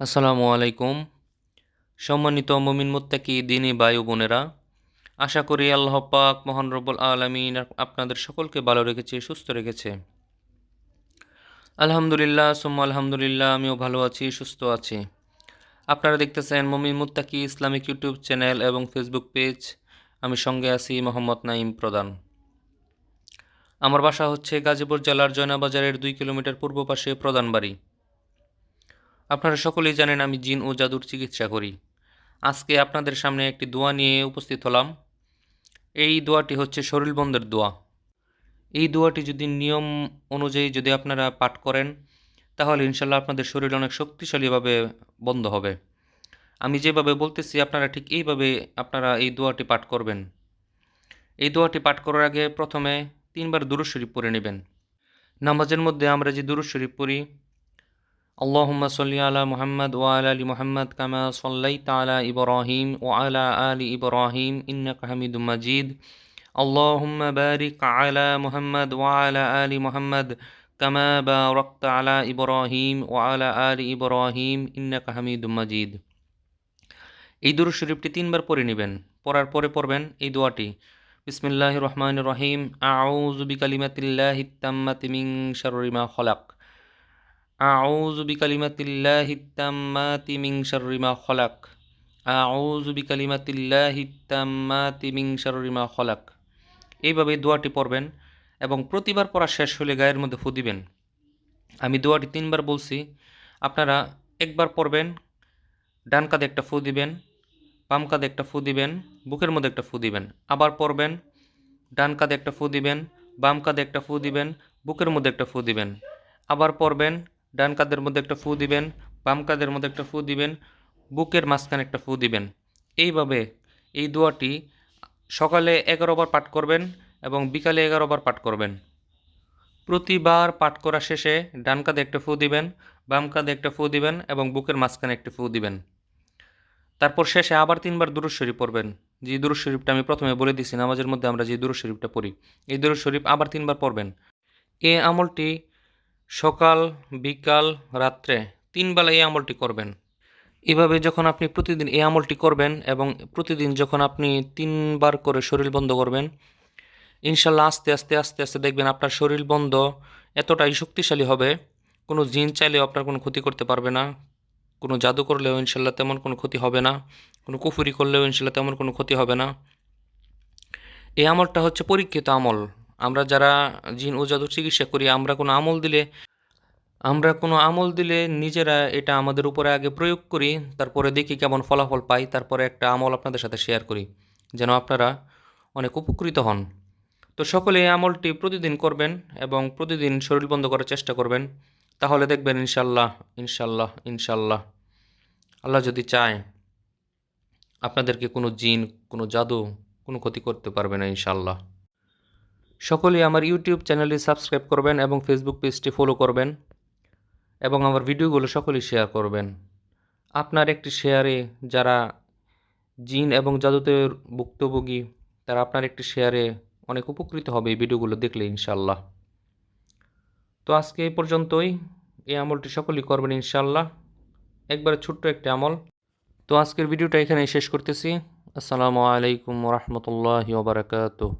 আসসালামু আলাইকুম। সম্মানিত মমিন মুত্তাকি, দিনী বায়ু বোনেরা, আশা করি আল্লাহ পাক মহান রব্বুল আলমিন আপনাদের সকলকে ভালো রেখেছে, সুস্থ রেখেছে। আলহামদুলিল্লাহ, সুম্মা আলহামদুলিল্লাহ, আমিও ভালো আছি, সুস্থ আছি। আপনারা দেখতেছেন Momin Muttaki Islamic YouTube channel এবং ফেসবুক পেজ। আমি সঙ্গে আছি মোহাম্মদ নাইম প্রধান। আমার বাসা হচ্ছে গাজীপুর জেলার জয়নাবাজারের দুই কিলোমিটার পূর্ব পাশে প্রধান বাড়ি। আপনারা সকলেই জানেন আমি জিন ও জাদুর চিকিৎসা করি। আজকে আপনাদের সামনে একটি দোয়া নিয়ে উপস্থিত হলাম। এই দোয়াটি হচ্ছে শরীর বন্ধের দোয়া। এই দোয়াটি যদি নিয়ম অনুযায়ী যদি আপনারা পাঠ করেন, তাহলে ইনশাল্লাহ আপনাদের শরীর অনেক শক্তিশালীভাবে বন্ধ হবে। আমি যেভাবে বলতেছি, আপনারা ঠিক এইভাবে আপনারা এই দোয়াটি পাঠ করবেন। এই দোয়াটি পাঠ করার আগে প্রথমে তিনবার দুরুদ শরীফ পড়ে নেবেন। নামাজের মধ্যে আমরা যে দুরুদ শরীফ পড়ি اللهم صل على محمد وعلى ال محمد كما صليت على ابراهيم وعلى ال ابراهيم انك حميد مجيد اللهم بارك على محمد وعلى ال محمد كما باركت على ابراهيم وعلى ال ابراهيم انك حميد مجيد এই দুরূদ শরীফটি তিনবার পড়ে নেবেন পড়ার পরে পড়বেন এই দোয়াটি বিসমিল্লাহ রহমান রহিম আউযু বিকালিমাতিল্লাহিত তাম্মাতি মিন শাররি মা খলাক। আউযু বিকালিমাতিল্লাহিত তাম্মাতি মিন শাররি মা খলাক। এইভাবে দোয়াটি পড়বেন এবং প্রতিবার পড়া শেষ হলে গায়ের মধ্যে ফু দিবেন। আমি দোয়াটি তিনবার বলছি, আপনারা একবার পড়বেন, ডান কাঁধে একটা ফু দিবেন, বাম কাঁধে একটা ফু দিবেন, বুকের মধ্যে একটা ফু দিবেন। আবার পড়বেন, ডান কাঁধে একটা ফু দিবেন, বাম কাঁধে একটা ফু দিবেন, বুকের মধ্যে একটা ফু দিবেন। আবার পড়বেন ডান কাঁধের মধ্যে একটা ফু দিবেন, বাম কাঁধের মধ্যে একটা ফু দিবেন, বুকের মাঝখানে একটা ফু দিবেন। এইভাবে এই দোয়াটি সকালে বার পাঠ করবেন এবং বিকালে বার পাঠ করবেন। প্রতিবার পাঠ করা শেষে ডান কাঁধে একটা ফু দিবেন, বাম কাঁধে একটা ফু দিবেন এবং বুকের মাঝখানে একটা ফু দিবেন। তারপর শেষে আবার তিনবার দুরুদ শরীফ পড়বেন। যে দুরুদ শরীফটা আমি প্রথমে বলে দিছি, নামাজের মধ্যে আমরা যে দুরুদ শরীফটা পড়ি, এই দুরুদ শরীফ আবার তিনবার পড়বেন। এই আমলটি সকাল, বিকাল, রাত্রে তিন বেলা এই আমলটি করবেন। এভাবে যখন আপনি প্রতিদিন এই আমলটি করবেন এবং প্রতিদিন যখন আপনি তিনবার করে শরীর বন্ধ করবেন, ইনশাল্লাহ আস্তে আস্তে আস্তে আস্তে দেখবেন আপনার শরীর বন্ধ এতটাই শক্তিশালী হবে, কোনো জিন চাইলেও আপনার কোনো ক্ষতি করতে পারবে না, কোনো জাদু করলেও ইনশাল্লাহ তেমন কোনো ক্ষতি হবে না, কোনো কুফুরি করলেও ইনশাল্লাহ তেমন কোনো ক্ষতি হবে না। এই আমলটা হচ্ছে পরীক্ষিত আমল। আমরা যারা জিন ও জাদুর চিকিৎসা করি, আমরা কোনো আমল দিলে, আমরা কোনো আমল দিলে নিজেরা এটা আমাদের উপরে আগে প্রয়োগ করি, তারপরে দেখি কেমন ফলাফল পাই, তারপরে একটা আমল আপনাদের সাথে শেয়ার করি, যেন আপনারা অনেক উপকৃত হন। তো সকলে এই আমলটি প্রতিদিন করবেন এবং প্রতিদিন শরীর বন্ধ করার চেষ্টা করবেন। তাহলে দেখবেন ইনশাল্লাহ ইনশাল্লাহ ইনশাল্লাহ আল্লাহ যদি চায়, আপনাদেরকে কোনো জিন, কোনো জাদু, কোনো ক্ষতি করতে পারবে না ইনশাল্লাহ সকলেই আমার ইউটিউব চ্যানেলটি সাবস্ক্রাইব করবেন এবং ফেসবুক পেজটি ফলো করবেন এবং আমার ভিডিওগুলো সকলেই শেয়ার করবেন। আপনার একটি শেয়ারে যারা জিন এবং জাদুতে ভুক্তভোগী, তারা আপনার একটি শেয়ারে অনেক উপকৃত হবে এই ভিডিওগুলো দেখলে ইনশাল্লাহ তো আজকে এই পর্যন্তই। এই আমলটি সকলেই করবেন ইনশাল্লাহ একবারে ছোট্ট একটি আমল। তো আজকের ভিডিওটা এখানে শেষ করতেছি। আসসালামু আলাইকুম রহমতুল্লাহ বারাকাতুহ।